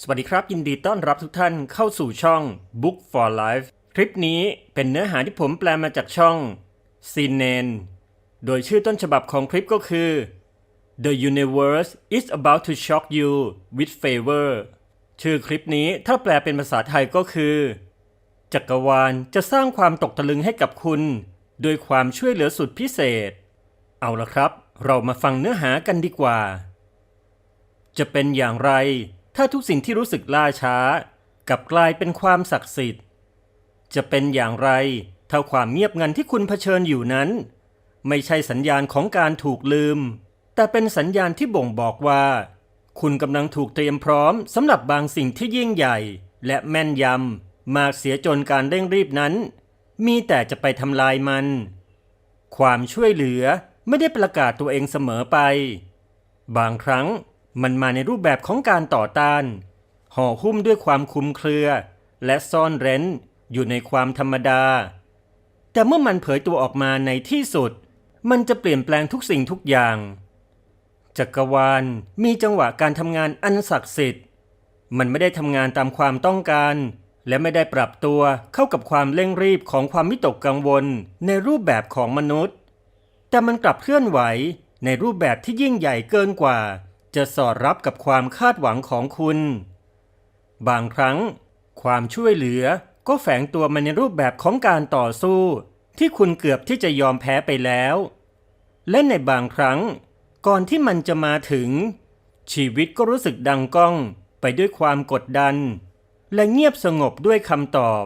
สวัสดีครับ ยินดีต้อนรับทุกท่านเข้าสู่ช่อง Book for Life คลิปนี้เป็นเนื้อหาที่ผมแปลมาจากช่อง c i n e n โดยชื่อต้นฉบับของคลิปก็คือ The universe is about to shock you with favor ชื่อคลิปนี้ถ้าแปลเป็นภาษาไทยก็คือ จักรวาลจะสร้างความตกตะลึงให้กับคุณ โดยความช่วยเหลือสุดพิเศษ เอาละครับ เรามาฟังเนื้อหากันดีกว่า จะเป็นอย่างไร ถ้าทุกสิ่งที่รู้สึกล่าช้ากลับกลายเป็นความศักดิ์สิทธิ์ จะเป็นอย่างไรถ้าความเงียบงันที่คุณเผชิญอยู่นั้น ไม่ใช่สัญญาณของการถูกลืม แต่เป็นสัญญาณที่บ่งบอกว่า คุณกำลังถูกเตรียมพร้อมสำหรับบางสิ่งที่ยิ่งใหญ่ และแม่นยำมากเสียจนการเร่งรีบนั้น มีแต่จะไปทำลายมัน ความช่วยเหลือไม่ได้ประกาศตัวเองเสมอไป บางครั้ง มันมาในรูปแบบของการต่อต้าน ห่อหุ้มด้วยความคุมเครือ และซ่อนเร้นอยู่ในความธรรมดา แต่เมื่อมันเผยตัวออกมาในที่สุด มันจะเปลี่ยนแปลงทุกสิ่งทุกอย่าง จักรวาลมีจังหวะการทำงานอันศักดิ์สิทธิ์ มันไม่ได้ทำงานตามความต้องการ และไม่ได้ปรับตัวเข้ากับความเร่งรีบของความวิตกกังวลในรูปแบบของมนุษย์ แต่มันกลับเคลื่อนไหวในรูปแบบที่ยิ่งใหญ่เกินกว่า จะสอดรับกับความคาดหวังของคุณ บางครั้ง ความช่วยเหลือก็แฝงตัวมาในรูปแบบของการต่อสู้ ที่คุณเกือบที่จะยอมแพ้ไปแล้ว และในบางครั้ง ก่อนที่มันจะมาถึง ชีวิตก็รู้สึกดังก้องไปด้วยความกดดัน และเงียบสงบด้วยคำตอบ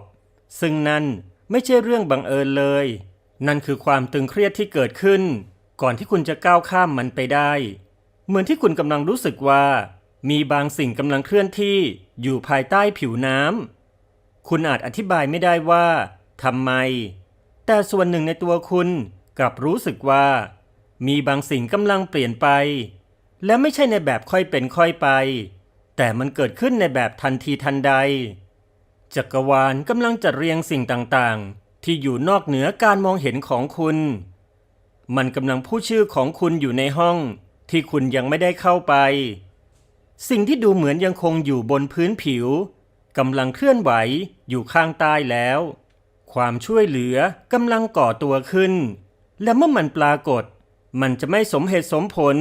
ซึ่งนั่นไม่ใช่เรื่องบังเอิญเลย นั่นคือความตึงเครียดที่เกิดขึ้น ก่อนที่คุณจะก้าวข้ามมันไปได้ เหมือนที่คุณกำลังรู้สึกว่า มีบางสิ่งกำลังเคลื่อนที่อยู่ภายใต้ผิวน้ำคุณอาจอธิบายไม่ได้ว่าทำไม แต่ส่วนหนึ่งในตัวคุณกลับรู้สึกว่า มีบางสิ่งกำลังเปลี่ยนไป และไม่ใช่ในแบบค่อยเป็นค่อยไป แต่มันเกิดขึ้นในแบบทันทีทันใด จักรวาลกำลังจัดเรียงสิ่งต่างๆ ที่อยู่นอกเหนือการมองเห็นของคุณ มันกำลังพูดชื่อของคุณอยู่ในห้อง ที่คุณยังไม่ได้เข้าไป สิ่งที่ดูเหมือนยังคงอยู่บนพื้นผิวกำลังเคลื่อนไหวอยู่ข้างใต้แล้ว ความช่วยเหลือกำลังก่อตัวขึ้น และเมื่อมันปรากฏ มันจะไม่สมเหตุสมผล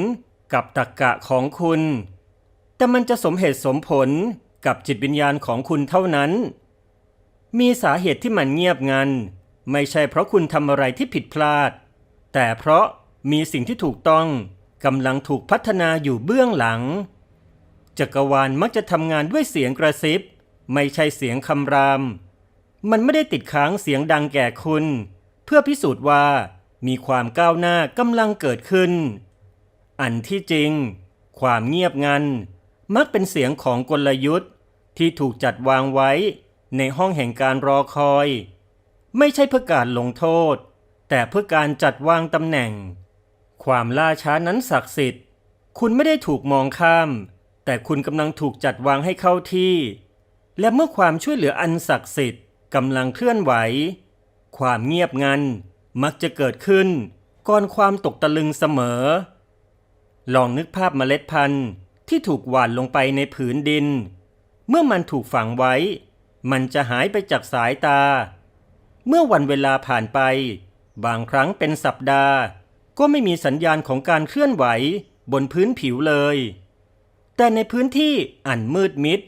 กับตรกกะของคุณ แต่มันจะสมเหตุสมผลกับจิตวิญญาณของคุณเท่านั้น มีสาเหตุที่มันเงียบงัน ไม่ใช่เพราะคุณทำอะไรที่ผิดพลาด แต่เพราะมีสิ่งที่ถูกต้อง กำลังถูกพัฒนาอยู่เบื้องหลัง จักรวาลมักจะทำงานด้วยเสียงกระซิบ ไม่ใช่เสียงคำราม มันไม่ได้ติดค้างเสียงดังแก่คุณ เพื่อพิสูจน์ว่ามีความก้าวหน้ากำลังเกิดขึ้น อันที่จริง ความเงียบงันมักเป็นเสียงของกลยุทธ์ที่ถูกจัดวางไว้ในห้องแห่งการรอคอย ไม่ใช่เพื่อการลงโทษ แต่เพื่อการจัดวางตำแหน่ง ความล่าช้านั้นศักดิ์สิทธิ์ คุณไม่ได้ถูกมองข้าม แต่คุณกำลังถูกจัดวางให้เข้าที่ และเมื่อความช่วยเหลืออันศักดิ์สิทธิ์กำลังเคลื่อนไหว ความเงียบงันมักจะเกิดขึ้น ก่อนความตกตะลึงเสมอ ลองนึกภาพเมล็ดพันธุ์ที่ถูกหว่านลงไปในผืนดิน เมื่อมันถูกฝังไว้ มันจะหายไปจากสายตา เมื่อวันเวลาผ่านไป บางครั้งเป็นสัปดาห์ ก็ไม่มีสัญญาณของการเคลื่อนไหวบนพื้นผิวเลย แต่ในพื้นที่อันมืดมิด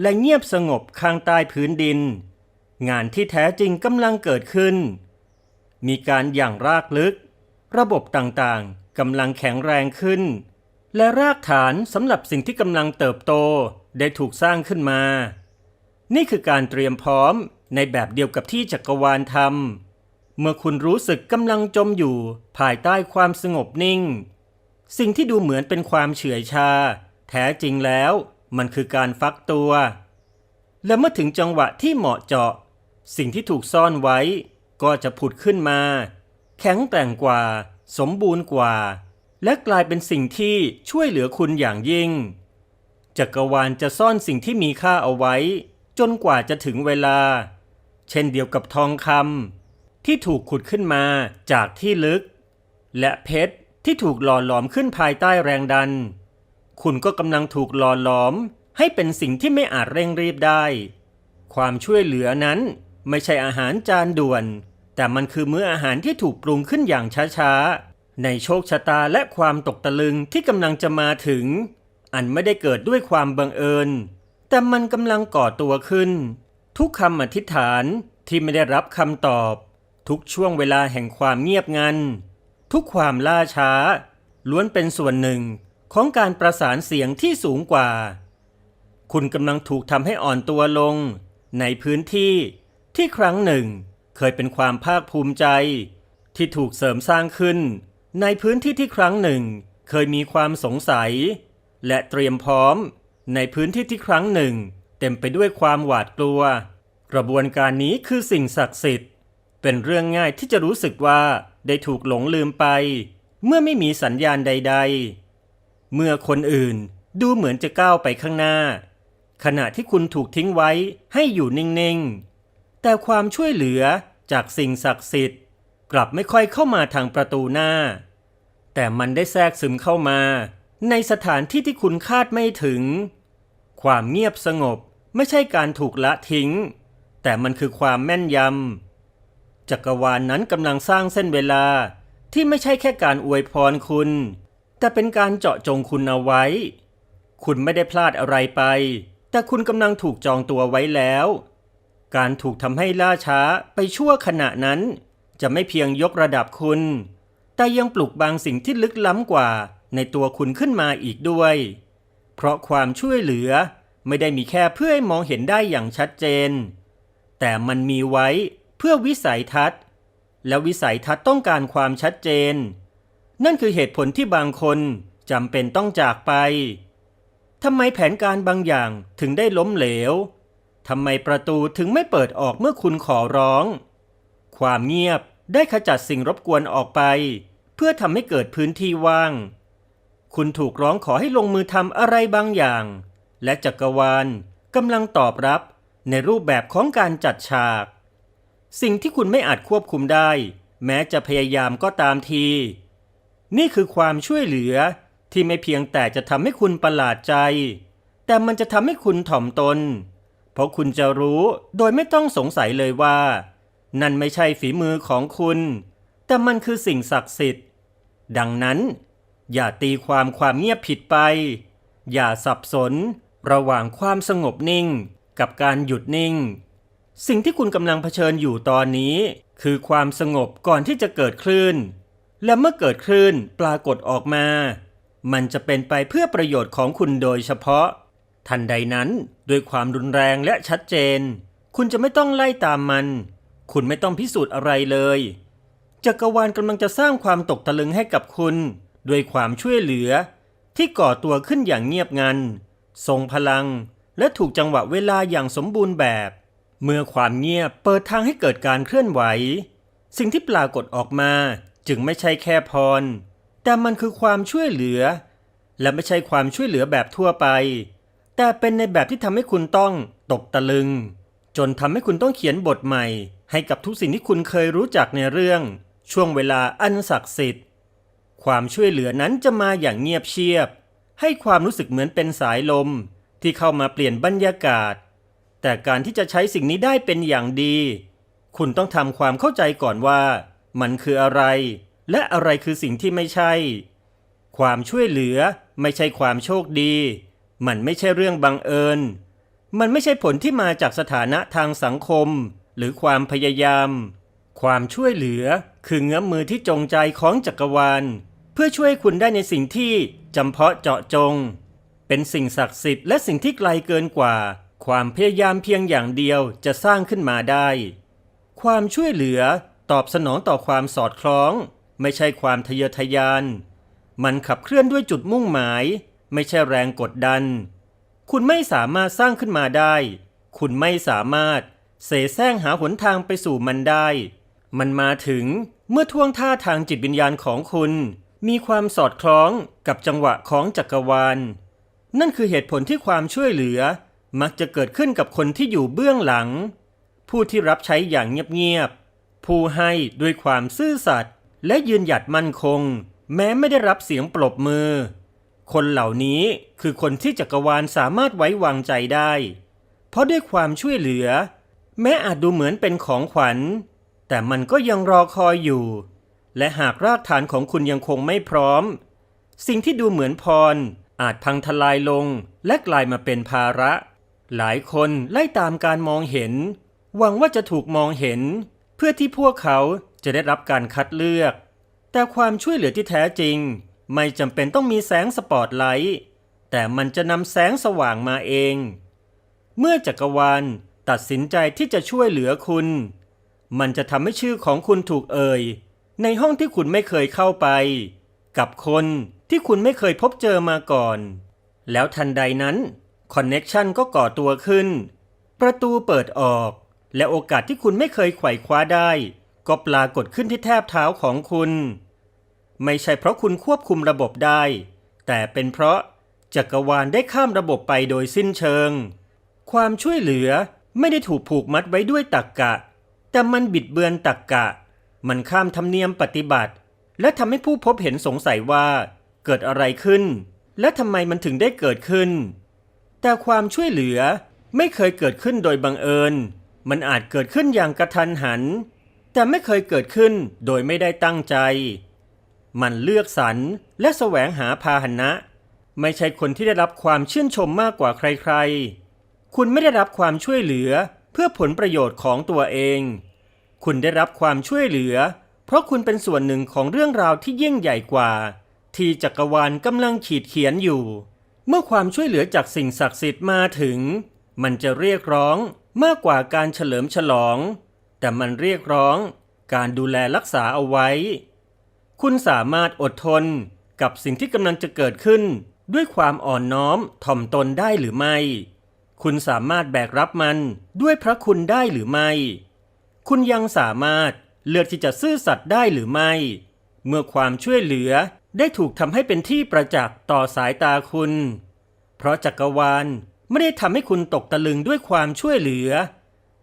และเงียบสงบข้างใต้พื้นดิน งานที่แท้จริงกำลังเกิดขึ้น มีการอย่างรากลึก ระบบต่างๆกำลังแข็งแรงขึ้น และรากฐานสำหรับสิ่งที่กำลังเติบโตได้ถูกสร้างขึ้นมา นี่คือการเตรียมพร้อมในแบบเดียวกับที่จักรวาลทำ เมื่อคุณรู้สึกกำลังจมอยู่ ภายใต้ความสงบนิ่ง สิ่งที่ดูเหมือนเป็นความเฉื่อยชา แท้จริงแล้วมันคือการฟักตัว และเมื่อถึงจังหวะที่เหมาะเจาะ สิ่งที่ถูกซ่อนไว้ ก็จะผุดขึ้นมา แข็งแกร่งกว่า สมบูรณ์กว่า และกลายเป็นสิ่งที่ช่วยเหลือคุณอย่างยิ่ง จักรวาลจะซ่อนสิ่งที่มีค่าเอาไว้ จนกว่าจะถึงเวลา เช่นเดียวกับทองคำ ที่ถูกขุดขึ้นมาจากที่ลึก และเพชรที่ถูกหล่อหลอมขึ้นภายใต้แรงดัน คุณก็กำลังถูกหล่อหลอม ให้เป็นสิ่งที่ไม่อาจเร่งรีบได้ ความช่วยเหลือนั้นไม่ใช่อาหารจานด่วน แต่มันคือมื้ออาหารที่ถูกปรุงขึ้นอย่างช้าๆ ในโชคชะตาและความตกตะลึงที่กำลังจะมาถึง อันไม่ได้เกิดด้วยความบังเอิญ แต่มันกำลังก่อตัวขึ้น ทุกคำอธิษฐานที่ไม่ได้รับคำตอบ ทุกช่วงเวลาแห่งความเงียบงัน ทุกความล่าช้า ล้วนเป็นส่วนหนึ่งของการประสานเสียงที่สูงกว่า คุณกำลังถูกทำให้อ่อนตัวลง ในพื้นที่ที่ครั้งหนึ่ง เคยเป็นความภาคภูมิใจ ที่ถูกเสริมสร้างขึ้น ในพื้นที่ที่ครั้งหนึ่ง เคยมีความสงสัย และเตรียมพร้อม ในพื้นที่ที่ครั้งหนึ่ง เต็มไปด้วยความหวาดกลัว กระบวนการนี้คือสิ่งศักดิ์สิทธิ์ เป็นเรื่องง่ายที่จะรู้สึกว่าได้ถูกหลงลืมไป เมื่อไม่มีสัญญาณใด ๆ เมื่อคนอื่นดูเหมือนจะก้าวไปข้างหน้า ขณะที่คุณถูกทิ้งไว้ให้อยู่นิ่งๆ แต่ความช่วยเหลือจากสิ่งศักดิ์สิทธิ์ กลับไม่ค่อยเข้ามาทางประตูหน้า แต่มันได้แทรกซึมเข้ามา ในสถานที่ที่คุณคาดไม่ถึง ความเงียบสงบไม่ใช่การถูกละทิ้ง แต่มันคือความแม่นยำ จักรวาลนนั้นกำลังสร้างเส้นเวลาที่ไม่ใช่แค่การอวยพรคุณ แต่เป็นการเจาะจงคุณเอาไว้ คุณไม่ได้พลาดอะไรไป แต่คุณกำลังถูกจองตัวไว้แล้ว การถูกทำให้ล่าช้าไปชั่วขณะนั้น จะไม่เพียงยกระดับคุณ แต่ยังปลุกบางสิ่งที่ลึกล้ำกว่า ในตัวคุณขึ้นมาอีกด้วย เพราะความช่วยเหลือไม่ได้มีแค่เพื่อให้มองเห็นได้อย่างชัดเจน แต่มันมีไว้ เพื่อวิสัยทัศน์ และวิสัยทัศน์ต้องการความชัดเจน นั่นคือเหตุผลที่บางคนจำเป็นต้องจากไปทำไมแผนการบางอย่างถึงได้ล้มเหลวทำไมประตูถึงไม่เปิดออกเมื่อคุณขอร้อง ความเงียบได้ขจัดสิ่งรบกวนออกไป เพื่อทำให้เกิดพื้นที่ว่าง คุณถูกร้องขอให้ลงมือทำอะไรบางอย่าง และจักรวาลกำลังตอบรับในรูปแบบของการจัดฉาก สิ่งที่คุณไม่อาจควบคุมได้ แม้จะพยายามก็ตามที นี่คือความช่วยเหลือที่ไม่เพียงแต่จะทำให้คุณประหลาดใจ แต่มันจะทำให้คุณถ่อมตน เพราะคุณจะรู้โดยไม่ต้องสงสัยเลยว่า นั่นไม่ใช่ฝีมือของคุณ แต่มันคือสิ่งศักดิ์สิทธิ์ ดังนั้น อย่าตีความความเงียบผิดไป อย่าสับสน ระหว่างความสงบนิ่ง กับการหยุดนิ่ง สิ่งที่คุณกำลังเผชิญอยู่ตอนนี้ คือความสงบก่อนที่จะเกิดคลื่น และเมื่อเกิดคลื่นปรากฏออกมา มันจะเป็นไปเพื่อประโยชน์ของคุณโดยเฉพาะ ทันใดนั้นด้วยความรุนแรงและชัดเจน คุณจะไม่ต้องไล่ตามมัน คุณไม่ต้องพิสูจน์อะไรเลยจักรวาลกำลังจะสร้างความตกตะลึงให้กับคุณ ด้วยความช่วยเหลือ ที่ก่อตัวขึ้นอย่างเงียบงันทรงพลัง และถูกจังหวะเวลาอย่างสมบูรณ์แบบ เมื่อความเงียบเปิดทางให้เกิดการเคลื่อนไหว สิ่งที่ปรากฏออกมาจึงไม่ใช่แค่พร แต่มันคือความช่วยเหลือ และไม่ใช่ความช่วยเหลือแบบทั่วไป แต่เป็นในแบบที่ทำให้คุณต้องตกตะลึง จนทำให้คุณต้องเขียนบทใหม่ ให้กับทุกสิ่งที่คุณเคยรู้จักในเรื่อง ช่วงเวลาอันศักดิ์สิทธิ์ ความช่วยเหลือนั้นจะมาอย่างเงียบเชียบ ให้ความรู้สึกเหมือนเป็นสายลม ที่เข้ามาเปลี่ยนบรรยากาศ แต่การที่จะใช้สิ่งนี้ได้เป็นอย่างดี คุณต้องทำความเข้าใจก่อนว่า มันคืออะไร และอะไรคือสิ่งที่ไม่ใช่ ความช่วยเหลือไม่ใช่ความโชคดี มันไม่ใช่เรื่องบังเอิญ มันไม่ใช่ผลที่มาจากสถานะทางสังคม หรือความพยายาม ความช่วยเหลือคือเงื้อมมือที่จงใจของจักรวาล เพื่อช่วยคุณได้ในสิ่งที่จำเพาะเจาะจง เป็นสิ่งศักดิ์สิทธิ์และสิ่งที่ไกลเกินกว่า ความพยายามเพียงอย่างเดียวจะสร้างขึ้นมาได้ ความช่วยเหลือตอบสนองต่อความสอดคล้อง ไม่ใช่ความทะเยอทะยาน มันขับเคลื่อนด้วยจุดมุ่งหมาย ไม่ใช่แรงกดดัน คุณไม่สามารถสร้างขึ้นมาได้ คุณไม่สามารถเสแสร้งหาหนทางไปสู่มันได้ มันมาถึงเมื่อท่วงท่าทางจิตวิญญาณของคุณ มีความสอดคล้องกับจังหวะของจักรวาล นั่นคือเหตุผลที่ความช่วยเหลือ มักจะเกิดขึ้นกับคนที่อยู่เบื้องหลัง ผู้ที่รับใช้อย่างเงียบๆ ผู้ให้ด้วยความซื่อสัตย์และยืนหยัดมั่นคง แม้ไม่ได้รับเสียงปรบมือ คนเหล่านี้คือคนที่จักรวาลสามารถไว้วางใจได้ เพราะด้วยความช่วยเหลือ แม้อาจดูเหมือนเป็นของขวัญ แต่มันก็ยังรอคอยอยู่ และหากรากฐานของคุณยังคงไม่พร้อม สิ่งที่ดูเหมือนพรอาจพังทลายลงและกลายมาเป็นภาระ หลายคนไล่ตามการมองเห็น หวังว่าจะถูกมองเห็น เพื่อที่พวกเขาจะได้รับการคัดเลือก แต่ความช่วยเหลือที่แท้จริง ไม่จำเป็นต้องมีแสงสปอตไลท์แต่มันจะนำแสงสว่างมาเอง เมื่อจักรวาลตัดสินใจที่จะช่วยเหลือคุณ มันจะทำให้ชื่อของคุณถูกเอ่ย ในห้องที่คุณไม่เคยเข้าไป กับคนที่คุณไม่เคยพบเจอมาก่อน แล้วทันใดนั้น คอนเน็ชันก็ก่อตัวขึ้น ประตูเปิดออก และโอกาสที่คุณไม่เคยไขว่คว้าได้ ก็ปรากฏขึ้นที่แทบเท้าของคุณ ไม่ใช่เพราะคุณควบคุมระบบได้ แต่เป็นเพราะจักรวาลได้ข้ามระบบไปโดยสิ้นเชิง ความช่วยเหลือไม่ได้ถูกผูกมัดไว้ด้วยตักกะ แต่มันบิดเบือนตักกะ มันข้ามธรรมเนียมปฏิบัติ และทำให้ผู้พบเห็นสงสัยว่า เกิดอะไรขึ้น และทำไมมันถึงได้เกิดขึ้น แต่ความช่วยเหลือไม่เคยเกิดขึ้นโดยบังเอิญ มันอาจเกิดขึ้นอย่างกระทันหัน แต่ไม่เคยเกิดขึ้นโดยไม่ได้ตั้งใจ มันเลือกสรรและแสวงหาพาหนะ ไม่ใช่คนที่ได้รับความชื่นชมมากกว่าใครๆ คุณไม่ได้รับความช่วยเหลือเพื่อผลประโยชน์ของตัวเอง คุณได้รับความช่วยเหลือ เพราะคุณเป็นส่วนหนึ่งของเรื่องราวที่ยิ่งใหญ่กว่า ที่จักรวาลกำลังขีดเขียนอยู่ เมื่อความช่วยเหลือจากสิ่งศักดิ์สิทธิ์มาถึง มันจะเรียกร้องมากกว่าการเฉลิมฉลอง แต่มันเรียกร้องการดูแลรักษาเอาไว้ คุณสามารถอดทนกับสิ่งที่กำลังจะเกิดขึ้น ด้วยความอ่อนน้อมถ่อมตนได้หรือไม่ คุณสามารถแบกรับมันด้วยพระคุณได้หรือไม่ คุณยังสามารถเลือกที่จะซื่อสัตย์ได้หรือไม่ เมื่อความช่วยเหลือ ได้ถูกทำให้เป็นที่ประจักษ์ต่อสายตาคุณ เพราะจักรวาลไม่ได้ทำให้คุณตกตะลึงด้วยความช่วยเหลือ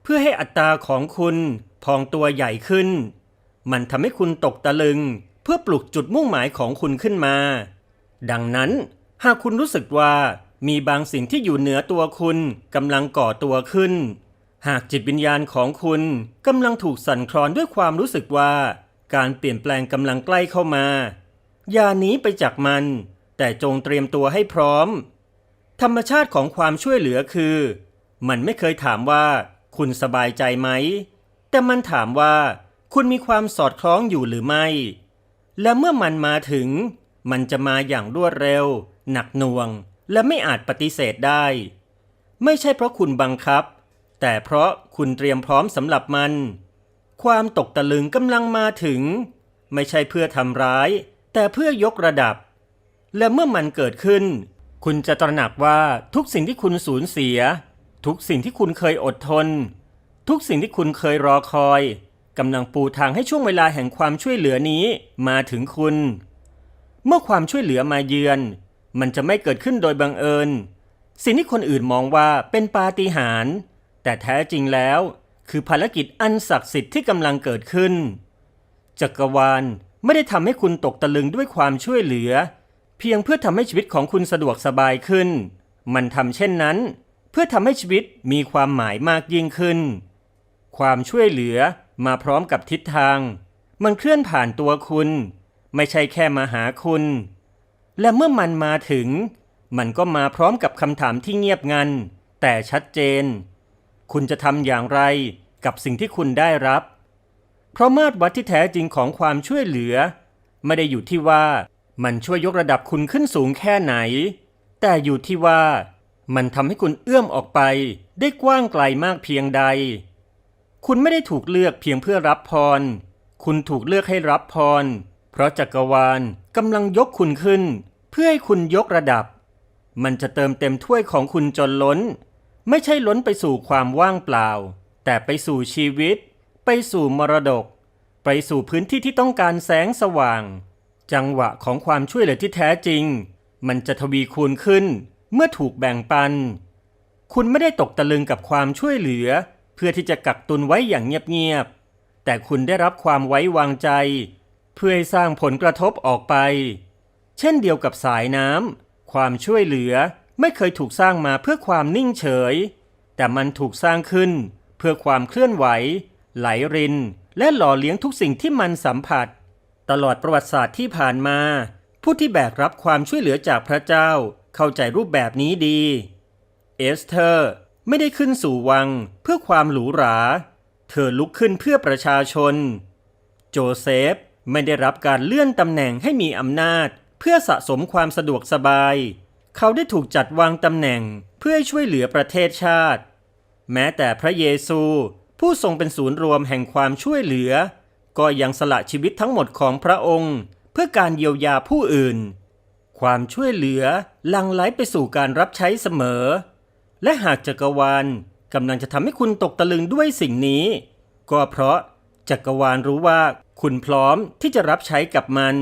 เพื่อให้อัตราของคุณพองตัวใหญ่ขึ้น มันทำให้คุณตกตะลึง เพื่อปลุกจุดมุ่งหมายของคุณขึ้นมา ดังนั้น หากคุณรู้สึกว่ามีบางสิ่งที่อยู่เหนือตัวคุณกำลังก่อตัวขึ้น หากจิตวิญญาณของคุณกำลังถูกสั่นคลอนด้วยความรู้สึกว่า การเปลี่ยนแปลงกำลังใกล้เข้ามา อย่าหนีไปจากมัน แต่จงเตรียมตัวให้พร้อม ธรรมชาติของความช่วยเหลือคือ มันไม่เคยถามว่า คุณสบายใจไหม แต่มันถามว่า คุณมีความสอดคล้องอยู่หรือไม่ และเมื่อมันมาถึง มันจะมาอย่างรวดเร็ว หนักหน่วง และไม่อาจปฏิเสธได้ ไม่ใช่เพราะคุณบังคับ แต่เพราะคุณเตรียมพร้อมสำหรับมัน ความตกตะลึงกำลังมาถึง ไม่ใช่เพื่อทำร้าย แต่เพื่อยกระดับ และเมื่อมันเกิดขึ้น คุณจะตระหนักว่าทุกสิ่งที่คุณสูญเสีย ทุกสิ่งที่คุณเคยอดทน ทุกสิ่งที่คุณเคยรอคอยกำลังปูทางให้ช่วงเวลาแห่งความช่วยเหลือนี้มาถึงคุณ เมื่อความช่วยเหลือมาเยือน มันจะไม่เกิดขึ้นโดยบังเอิญ สิ่งที่คนอื่นมองว่าเป็นปาฏิหาริย์แต่แท้จริงแล้ว คือภารกิจอันศักดิ์สิทธิ์ที่กำลังเกิดขึ้น จักรวาล ไม่ได้ทำให้คุณตกตะลึงด้วยความช่วยเหลือ เพียงเพื่อทำให้ชีวิตของคุณสะดวกสบายขึ้น มันทำเช่นนั้น เพื่อทำให้ชีวิตมีความหมายมากยิ่งขึ้น ความช่วยเหลือมาพร้อมกับทิศทาง มันเคลื่อนผ่านตัวคุณ ไม่ใช่แค่มาหาคุณ และเมื่อมันมาถึง มันก็มาพร้อมกับคำถามที่เงียบงัน แต่ชัดเจน คุณจะทำอย่างไรกับสิ่งที่คุณได้รับ เพราะมาตรวัดที่แท้จริงของความช่วยเหลือ ไม่ได้อยู่ที่ว่ามันช่วยยกระดับคุณขึ้นสูงแค่ไหน แต่อยู่ที่ว่ามันทำให้คุณเอื้อมออกไปได้กว้างไกลมากเพียงใด คุณไม่ได้ถูกเลือกเพียงเพื่อรับพร คุณถูกเลือกให้รับพร เพราะจักรวาลกำลังยกคุณขึ้น เพื่อให้คุณยกระดับ มันจะเติมเต็มถ้วยของคุณจนล้น ไม่ใช่ล้นไปสู่ความว่างเปล่า แต่ไปสู่ชีวิต ไปสู่มรดก ไปสู่พื้นที่ที่ต้องการแสงสว่าง จังหวะของความช่วยเหลือที่แท้จริง มันจะทวีคูณขึ้นเมื่อถูกแบ่งปัน คุณไม่ได้ตกตะลึงกับความช่วยเหลือ เพื่อที่จะกักตุนไว้อย่างเงียบๆแต่คุณได้รับความไว้วางใจ เพื่อให้สร้างผลกระทบออกไป เช่นเดียวกับสายน้ำความช่วยเหลือไม่เคยถูกสร้างมาเพื่อความนิ่งเฉย แต่มันถูกสร้างขึ้นเพื่อความเคลื่อนไหว ไหลริน และหล่อเลี้ยงทุกสิ่งที่มันสัมผัส ตลอดประวัติศาสตร์ที่ผ่านมา ผู้ที่แบกรับความช่วยเหลือจากพระเจ้าเข้าใจรูปแบบนี้ดี เอสเธอร์ไม่ได้ขึ้นสู่วังเพื่อความหรูหรา เธอลุกขึ้นเพื่อประชาชน โจเซฟไม่ได้รับการเลื่อนตำแหน่งให้มีอำนาจ เพื่อสะสมความสะดวกสบาย เขาได้ถูกจัดวางตำแหน่งเพื่อให้ช่วยเหลือประเทศชาติ แม้แต่พระเยซู ผู้ทรงเป็นศูนย์รวมแห่งความช่วยเหลือ ก็ยังสละชีวิตทั้งหมดของพระองค์ เพื่อการเยียวยาผู้อื่น ความช่วยเหลือลังไหลไปสู่การรับใช้เสมอ และหากจักรวาลกำลังจะทำให้คุณตกตะลึงด้วยสิ่งนี้ ก็เพราะจักรวาลรู้ว่าคุณพร้อมที่จะรับใช้กับมัน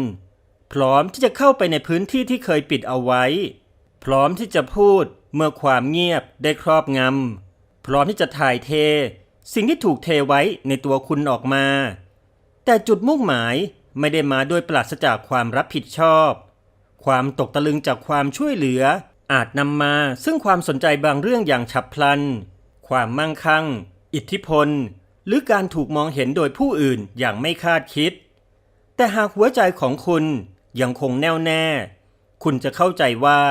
พร้อมที่จะเข้าไปในพื้นที่ที่เคยปิดเอาไว้ พร้อมที่จะพูดเมื่อความเงียบได้ครอบงำพร้อมที่จะถ่ายเท สิ่งที่ถูกเทไว้ในตัวคุณออกมา แต่จุดมุ่งหมายไม่ได้มาด้วยปราศจากความรับผิดชอบ ความตกตะลึงจากความช่วยเหลือ อาจนำมาซึ่งความสนใจบางเรื่องอย่างฉับพลัน ความมั่งคั่ง อิทธิพล หรือการถูกมองเห็นโดยผู้อื่นอย่างไม่คาดคิด แต่หากหัวใจของคุณยังคงแน่วแน่ คุณจะเข้าใจว่า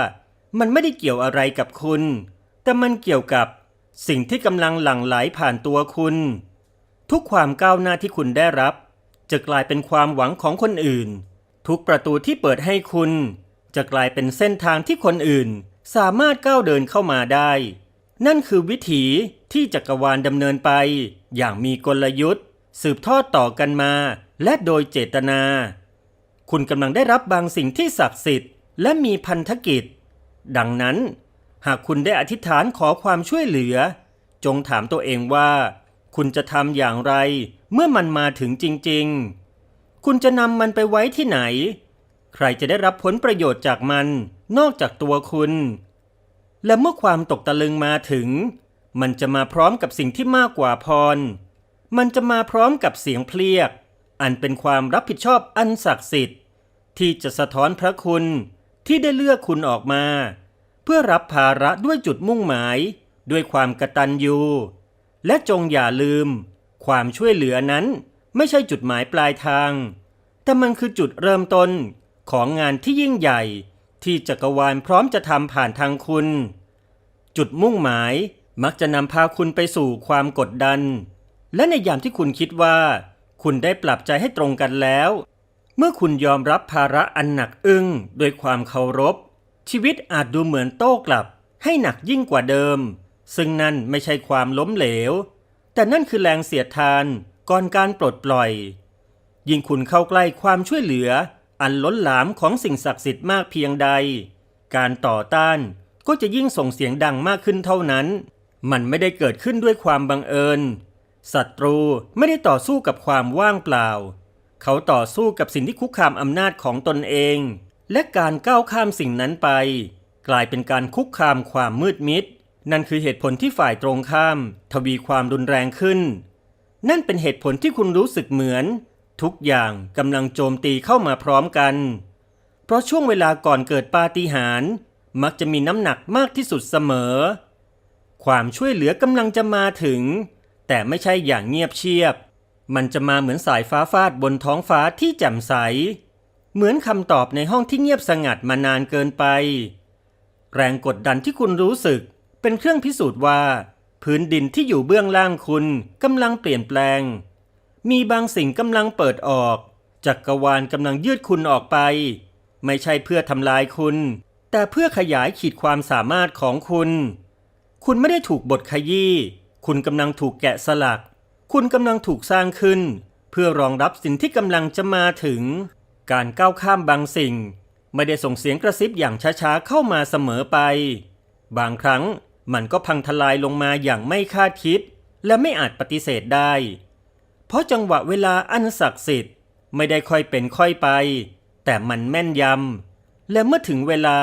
มันไม่ได้เกี่ยวอะไรกับคุณ แต่มันเกี่ยวกับ สิ่งที่กำลังหลั่งไหลผ่านตัวคุณ ทุกความก้าวหน้าที่คุณได้รับ จะกลายเป็นความหวังของคนอื่น ทุกประตูที่เปิดให้คุณ จะกลายเป็นเส้นทางที่คนอื่น สามารถก้าวเดินเข้ามาได้ นั่นคือวิถีที่จักรวาลดำเนินไป อย่างมีกลยุทธ์ สืบทอดต่อกันมา และโดยเจตนา คุณกำลังได้รับบางสิ่งที่ศักดิ์สิทธิ์ และมีพันธกิจ ดังนั้น หากคุณได้อธิษฐานขอความช่วยเหลือ จงถามตัวเองว่า คุณจะทำอย่างไร เมื่อมันมาถึงจริง ๆ คุณจะนำมันไปไว้ที่ไหน ใครจะได้รับผลประโยชน์จากมันนอกจากตัวคุณ และเมื่อความตกตะลึงมาถึง มันจะมาพร้อมกับสิ่งที่มากกว่าพร มันจะมาพร้อมกับเสียงเพลียก อันเป็นความรับผิดชอบอันศักดิ์สิทธิ์ ที่จะสะท้อนพระคุณที่ได้เลือกคุณออกมา เพื่อรับภาระด้วยจุดมุ่งหมาย ด้วยความกระตัญญูและจงอย่าลืม ความช่วยเหลือนั้นไม่ใช่จุดหมายปลายทาง แต่มันคือจุดเริ่มต้นของงานที่ยิ่งใหญ่ ที่จักรวาลพร้อมจะทำผ่านทางคุณ จุดมุ่งหมายมักจะนำพาคุณไปสู่ความกดดัน และในยามที่คุณคิดว่า คุณได้ปรับใจให้ตรงกันแล้ว เมื่อคุณยอมรับภาระอันหนักอึ้งด้วยความเคารพ ชีวิตอาจดูเหมือนโต้กลับให้หนักยิ่งกว่าเดิม ซึ่งนั่นไม่ใช่ความล้มเหลว แต่นั่นคือแรงเสียดทานก่อนการปลดปล่อย ยิ่งคุณเข้าใกล้ความช่วยเหลือ อันล้นหลามของสิ่งศักดิ์สิทธิ์มากเพียงใด การต่อต้านก็จะยิ่งส่งเสียงดังมากขึ้นเท่านั้น มันไม่ได้เกิดขึ้นด้วยความบังเอิญศัตรูไม่ได้ต่อสู้กับความว่างเปล่า เขาต่อสู้กับสิ่งที่คุกคามอำนาจของตนเอง และการก้าวข้ามสิ่งนั้นไป กลายเป็นการคุกคามความมืดมิด นั่นคือเหตุผลที่ฝ่ายตรงข้าม ทวีความรุนแรงขึ้น นั่นเป็นเหตุผลที่คุณรู้สึกเหมือน ทุกอย่างกำลังโจมตีเข้ามาพร้อมกัน เพราะช่วงเวลาก่อนเกิดปาฏิหาริย์มักจะมีน้ำหนักมากที่สุดเสมอ ความช่วยเหลือกำลังจะมาถึง แต่ไม่ใช่อย่างเงียบเชียบ มันจะมาเหมือนสายฟ้าฟาดบนท้องฟ้าที่แจ่มใส เหมือนคำตอบในห้องที่เงียบสงัดมานานเกินไป แรงกดดันที่คุณรู้สึก เป็นเครื่องพิสูจน์ว่า พื้นดินที่อยู่เบื้องล่างคุณกำลังเปลี่ยนแปลง มีบางสิ่งกำลังเปิดออก จักรวาลกำลังยืดคุณออกไป ไม่ใช่เพื่อทำลายคุณ แต่เพื่อขยายขีดความสามารถของคุณ คุณไม่ได้ถูกบทขยี้ คุณกำลังถูกแกะสลัก คุณกำลังถูกสร้างขึ้น เพื่อรองรับสิ่งที่กำลังจะมาถึง การก้าวข้ามบางสิ่ง ไม่ได้ส่งเสียงกระซิบอย่างช้าๆเข้ามาเสมอไป บางครั้งมันก็พังทลายลงมาอย่างไม่คาดคิด และไม่อาจปฏิเสธได้ เพราะจังหวะเวลาอันศักดิ์สิทธิ์ไม่ได้ค่อยเป็นค่อยไป แต่มันแม่นยำและเมื่อถึงเวลา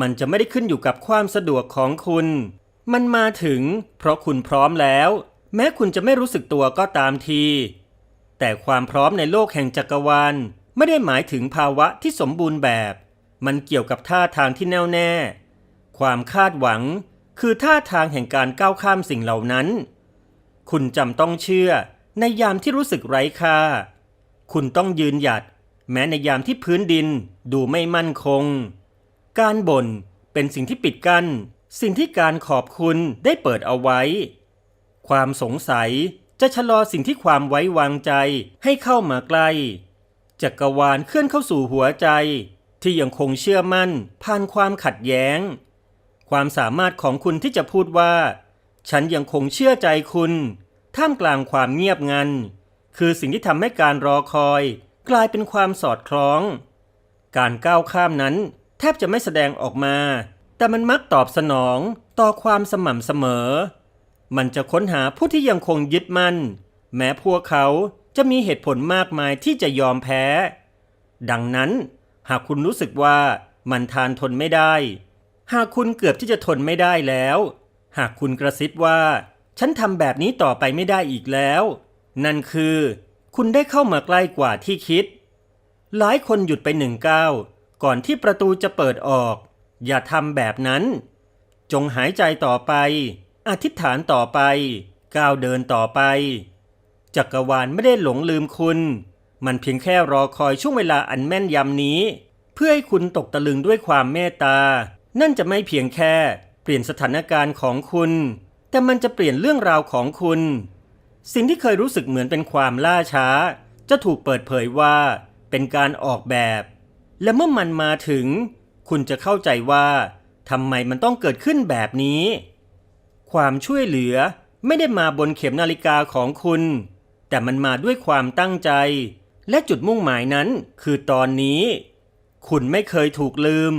มันจะไม่ได้ขึ้นอยู่กับความสะดวกของคุณ มันมาถึง เพราะคุณพร้อมแล้ว แม้คุณจะไม่รู้สึกตัวก็ตามที แต่ความพร้อมในโลกแห่งจักรวาล ไม่ได้หมายถึงภาวะที่สมบูรณ์แบบ มันเกี่ยวกับท่าทางที่แน่วแน่ ความคาดหวังคือท่าทางแห่งการก้าวข้ามสิ่งเหล่านั้น คุณจำต้องเชื่อในยามที่รู้สึกไร้ค่า คุณต้องยืนหยัด แม้ในยามที่พื้นดินดูไม่มั่นคง การบ่นเป็นสิ่งที่ปิดกัน้น สิ่งที่การขอบคุณได้เปิดเอาไว้ ความสงสัยจะชะลอสิ่งที่ความไว้วางใจให้เข้ามาใกล้ จักรวาลเคลื่อนเข้าสู่หัวใจ ที่ยังคงเชื่อมั่นผ่านความขัดแย้ง ความสามารถของคุณที่จะพูดว่า ฉันยังคงเชื่อใจคุณ ท่ามกลางความเงียบงัน คือสิ่งที่ทำให้การรอคอยกลายเป็นความสอดคล้อง การก้าวข้ามนั้น แทบจะไม่แสดงออกมา แต่มันมักตอบสนองต่อความสม่ำเสมอ มันจะค้นหาผู้ที่ยังคงยึดมั่น แม้พวกเขา จะมีเหตุผลมากมายที่จะยอมแพ้ ดังนั้น หากคุณรู้สึกว่ามันทานทนไม่ได้ หากคุณเกือบที่จะทนไม่ได้แล้ว หากคุณกระซิบว่า ฉันทำแบบนี้ต่อไปไม่ได้อีกแล้ว นั่นคือ คุณได้เข้ามาใกล้กว่าที่คิด หลายคนหยุดไปหนึ่งก้าวก่อนที่ประตูจะเปิดออก อย่าทำแบบนั้น จงหายใจต่อไป อธิษฐานต่อไป ก้าวเดินต่อไป จักรวาลไม่ได้หลงลืมคุณ มันเพียงแค่รอคอยช่วงเวลาอันแม่นยำนี้ เพื่อให้คุณตกตะลึงด้วยความเมตตา นั่นจะไม่เพียงแค่เปลี่ยนสถานการณ์ของคุณ แต่มันจะเปลี่ยนเรื่องราวของคุณ สิ่งที่เคยรู้สึกเหมือนเป็นความล่าช้า จะถูกเปิดเผยว่า เป็นการออกแบบ และเมื่อมันมาถึง คุณจะเข้าใจว่าทำไมมันต้องเกิดขึ้นแบบนี้ ความช่วยเหลือไม่ได้มาบนเข็มนาฬิกาของคุณ แต่มันมาด้วยความตั้งใจ และจุดมุ่งหมายนั้น คือตอนนี้ คุณไม่เคยถูกลืม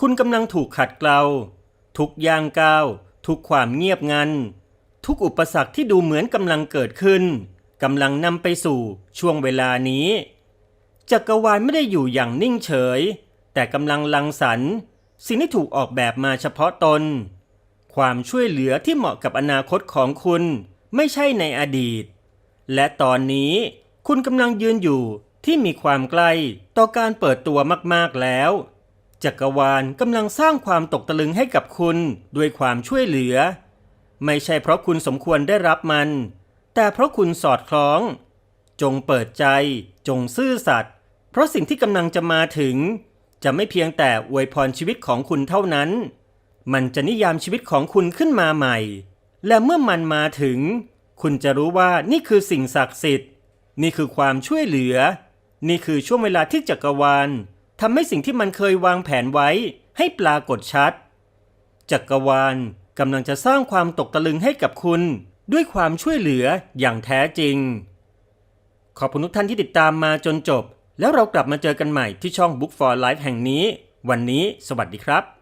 คุณกำลังถูกขัดเกลา ทุกย่างก้าว ทุกความเงียบงัน ทุกอุปสรรคที่ดูเหมือนกำลังเกิดขึ้นกำลังนำไปสู่ช่วงเวลานี้จักรวาลไม่ได้อยู่อย่างนิ่งเฉย แต่กำลังลังสรรค์สิ่งที่ถูกออกแบบมาเฉพาะตน ความช่วยเหลือที่เหมาะกับอนาคตของคุณ ไม่ใช่ในอดีต และตอนนี้คุณกำลังยืนอยู่ที่มีความใกล้ต่อการเปิดตัวมากๆแล้ว จักรวาลกำลังสร้างความตกตะลึงให้กับคุณด้วยความช่วยเหลือ ไม่ใช่เพราะคุณสมควรได้รับมัน แต่เพราะคุณสอดคล้อง จงเปิดใจ จงซื่อสัตย์เพราะสิ่งที่กำลังจะมาถึง จะไม่เพียงแต่อวยพรชีวิตของคุณเท่านั้น มันจะนิยามชีวิตของคุณขึ้นมาใหม่ และเมื่อมันมาถึง คุณจะรู้ว่านี่คือสิ่งศักดิ์สิทธิ์ นี่คือความช่วยเหลือ นี่คือช่วงเวลาที่จักรวาลทำให้สิ่งที่มันเคยวางแผนไว้ให้ปรากฏชัด จักรวาลกำลังจะสร้างความตกตะลึงให้กับคุณด้วยความช่วยเหลืออย่างแท้จริง ขอบคุณทุกท่านที่ติดตามมาจนจบ แล้วเรากลับมาเจอกันใหม่ที่ช่อง Book for Life แห่งนี้ วันนี้ สวัสดีครับ